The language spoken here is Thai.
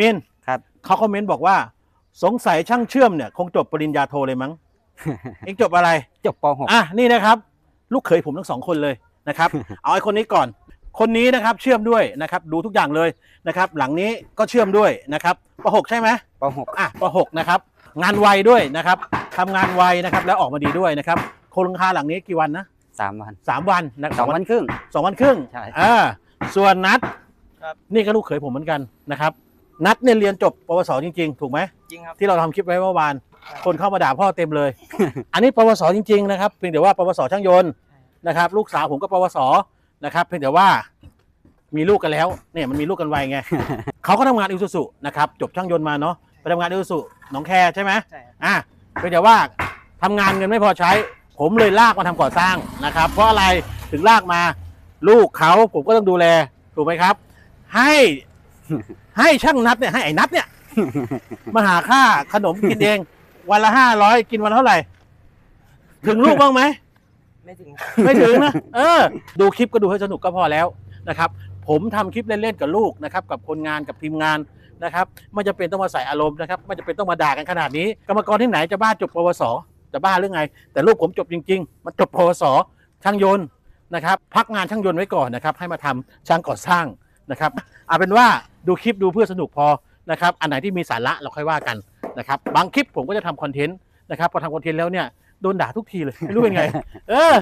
มินครับเขาคอมเมนต์บอกว่า สงสัยช่างเชื่อมเนี่ย คงจบปริญญาโทเลยมั้งเองจบอะไรจบป .6 อะนี่นะครับ ลูกเขยผมทั้งสองคนเลยนะครับ เอาไอ้คนนี้ก่อน คนนี้นะครับเชื่อมด้วยนะครับ ดูทุกอย่างเลยนะครับ หลังนี้ก็เชื่อมด้วยนะครับป .6 ใช่ไหมป .6 อะป .6 นะครับ งานไวด้วยนะครับทำงานไวนะครับแล้วออกมาดีด้วยนะครับโครงคาหลังนี้กี่วันนะสามวันสามวันนะสองวันครึ่งสองวันครึ่งใช่อ่าส่วนนัดครับนี่ก็ลูกเขยผมเหมือนกันนะครับ นัดเนี่ยเรียนจบปวสจริง ๆ ถูกไหมจริงครับ ที่เราทำคลิปไว้เมื่อวานครับคนเข้ามาด่าพ่อเต็มเลย อันนี้ปวสจริง ๆ นะครับเพียงแต่ว่าปวสช่างยนต์นะครับลูกสาวผมก็ปวสนะครับเพียงแต่ว่ามีลูกกันแล้วเนี่ยมันมีลูกกันไวไง เขาก็ทำงานอิสุสุนะครับจบช่างยนต์มาเนาะไปทำงานอิสุสุหนองแคใช่ไหมใช่ครับ อะเพียงแต่ว่าทำงานเงินไม่พอใช้ ผมเลยลากมาทำก่อสร้างนะครับ เพราะอะไรถึงลากมา ลูกเขาผมก็ต้องดูแลถูกไหมครับ ให้ ให้ช่างนัดเนี่ยให้ไอ้นัดเนี่ยมาหาค่าขนมกินเอง วันละห้าร้อยกินวันละเท่าไหร่ ถึงลูกบ้างไหมไม่ถึงไม่ถึงนะเออ ดูคลิปก็ดูให้สนุกก็พอแล้วนะครับ ผมทำคลิปเล่นๆกับลูกนะครับ กับคนงานกับทีมงานนะครับไม่จะเป็นต้องมาใส่อารมณ์นะครับไม่จะเป็นต้องมาด่ากันขนาดนี้ กรรมกรที่ไหนจะบ้าจบปวสจะบ้าหรือไง แต่ลูกผมจบจริง ๆ มันจบปวสช่างยนต์นะครับ พักงานช่างยนต์ไว้ก่อนนะครับ ให้มาทำช่างก่อสร้างนะครับเอาเป็นว่า ดูคลิปดูเพื่อสนุกพอนะครับอันไหนที่มีสาระเราค่อยว่ากันนะครับบางคลิปผมก็จะทำคอนเทนต์นะครับพอทำคอนเทนต์แล้วเนี่ยโดนด่าทุกทีเลยไม่รู้เป็นไง เออ